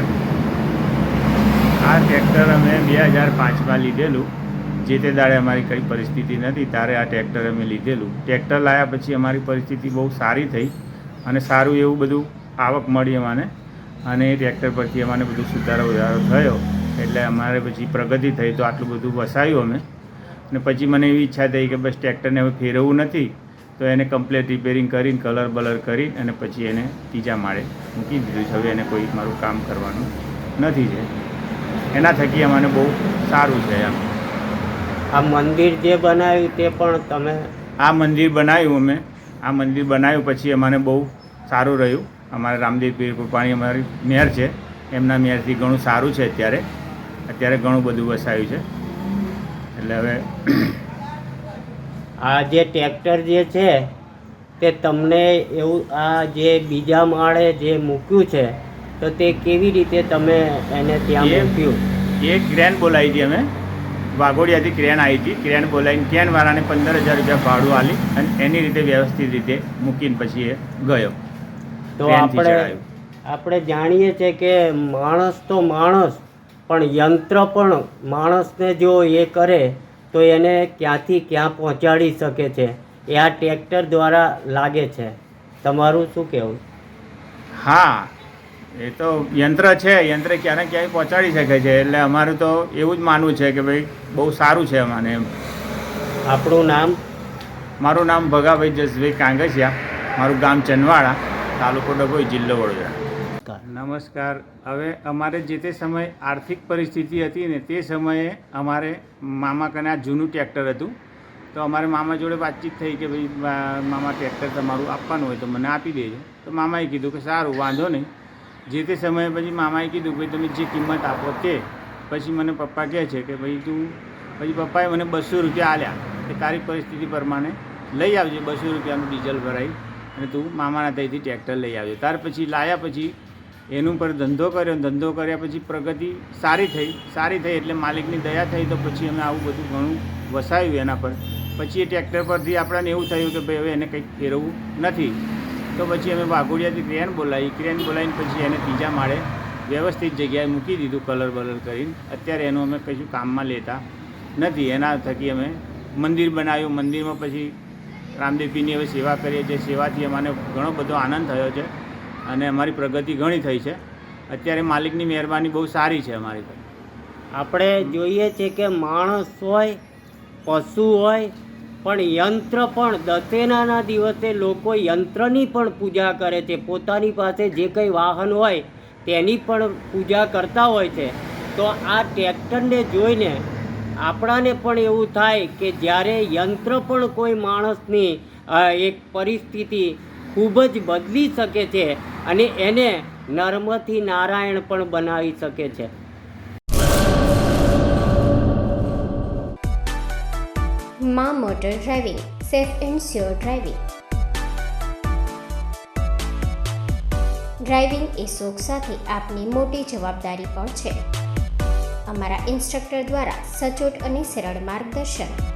નમસ્કાર આ ટ્રેક્ટર અમે બે હજાર પાંચમાં લીધેલું. જે તે દાડે અમારી કઈ પરિસ્થિતિ નથી, ત્યારે આ ટ્રેક્ટર અમે લીધેલું. ટ્રેક્ટર લાવ્યા પછી અમારી પરિસ્થિતિ બહુ સારી થઈ અને સારું એવું બધું આવક મળી અમાને. અને એ ટ્રેક્ટર પરથી અમાને બધું સુધારો વધારો થયો. એટલે અમારે પછી પ્રગતિ થઈ તો આટલું બધું વસાયું અમે. અને પછી મને એવી ઈચ્છા થઈ કે બસ ટ્રેક્ટરને હવે ફેરવવું નથી. તો એને કમ્પ્લેટ રિપેરિંગ કરીને કલર બલર કરી અને પછી એને ત્રીજા માળે મૂકી દીધું છે. હવે એને કોઈ મારું કામ કરવાનું નથી છે. એના થકી અમને બહુ સારું છે એમ. આ મંદિર જે બનાવ્યું તે પણ તમે આ મંદિર બનાવ્યું અમે. આ મંદિર બનાવ્યું પછી અમને બહુ સારું રહ્યું. અમારા રામદેવ પીર કૃપાણી અમારી મેર છે. એમના મેરથી ઘણું સારું છે અત્યારે. અત્યારે ઘણું બધું વસાયું છે. એટલે હવે આ જે ટ્રેક્ટર જે છે તે તમને એવું આ જે બીજા માળે જે મૂક્યું છે તો તે કેવી રીતે તમે એને ત્યાં મૂક્યું? એ ક્રેન બોલાવી હતી અમે. વાઘોડિયાથી ક્રેન આવી હતી. ક્રેન બોલાવીને ક્રેનવાળાને પંદર હજાર રૂપિયા ભાડું આલી અને એની રીતે વ્યવસ્થિત રીતે મૂકીને પછી એ ગયો. તો આપણે આપણે જાણીએ છીએ કે માણસ તો માણસ પણ યંત્ર પણ માણસને જો એ કરે તો એને ક્યાંથી ક્યાં પહોંચાડી શકે છે એ આ ટ્રેક્ટર દ્વારા લાગે છે. તમારું શું કહેવું? હા એ તો યંત્ર છે યંત્ર ક્યારે ક્યાંય પહોંચાડી શકે છે એટલે અમારું તો એવું જ માનવું છે કે ભાઈ બહુ સારું છે અમારે એમ. આપણું નામ? મારું નામ ભગાભાઈ જસભાઈ કાંગસિયા મારું ગામ ચનવાડા તાલુકો ડભોઈ જિલ્લો વડોદરા. નમસ્કાર. હવે અમારે જે તે સમયે આર્થિક પરિસ્થિતિ હતી ને તે સમયે અમારે મામા કને આ જૂનું ટ્રેક્ટર હતું. તો અમારે મામા જોડે વાતચીત થઈ કે ભાઈ મામા ટ્રેક્ટર તમારું આપવાનું હોય તો મને આપી દેજો. તો મામાએ કીધું કે સારું, વાંધો નહીં. જે તે સમયે પછી મામાએ કીધું ભાઈ, તમે જે કિંમત આપો તે. પછી મને પપ્પા કહે છે કે, ભાઈ, તું, પછી પપ્પાએ મને બસો રૂપિયા આલ્યા કે તારી પરિસ્થિતિ પ્રમાણે લઈ આવજે બસો રૂપિયાનું ડીઝલ ભરાઈ અને તું મામાના ત્યાંથી ટ્રેક્ટર લઈ આવજે. ત્યાર પછી લાયા પછી એનું પર ધંધો કર્યો ધંધો કર્યા પછી પ્રગતિ સારી થઈ. સારી થઈ એટલે માલિકની દયા થઈ તો પછી અમે આવું બધું ઘણું વસાવ્યું એના પર. પછી એ ટ્રેક્ટર પરથી આપણને એવું થયું કે ભાઈ હવે એને કંઈક ફેરવવું નથી. તો પછી અમે વાઘોડિયાથી ક્રેન બોલાવી. ક્રેન બોલાવીને પછી એને ત્રીજા માળે વ્યવસ્થિત જગ્યાએ મૂકી દીધું કલર બલર કરીને. અત્યારે એનું અમે કશું કામમાં લેતા નથી. એના થકી અમે મંદિર બનાવ્યું. મંદિરમાં પછી રામદેવપીની હવે સેવા કરીએ છીએ. સેવાથી અમને ઘણો બધો આનંદ થયો છે. અને અમારી પ્રગતિ ઘણી થઈ છે. અત્યારે માલિકની મહેરબાની બહુ સારી છે અમારી પર આપણે જોઈએ છે કે માણસ હોય, પશુ હોય, પણ યંત્ર પણ દશેરાના દિવસે લોકો યંત્રની પણ પૂજા કરે છે. પોતાની પાસે જે કંઈ વાહન હોય, તેની પણ પૂજા કરતા હોય છે. તો આ ટ્રેક્ટરને જોઈને આપણાને પણ એવું થાય કે જ્યારે યંત્ર પણ કોઈ માણસની એક પરિસ્થિતિ ખૂબ જ બદલી શકે છે અને એને નર્મથી નારાયણ પણ બનાવી શકે છે. મા motor driving, safe and sure driving. Driving એ શોખ સાથે આપની મોટી જવાબદારી પણ છે. અમારા ઇન્સ્ટ્રક્ટર દ્વારા સચોટ અને સરળ માર્ગદર્શન.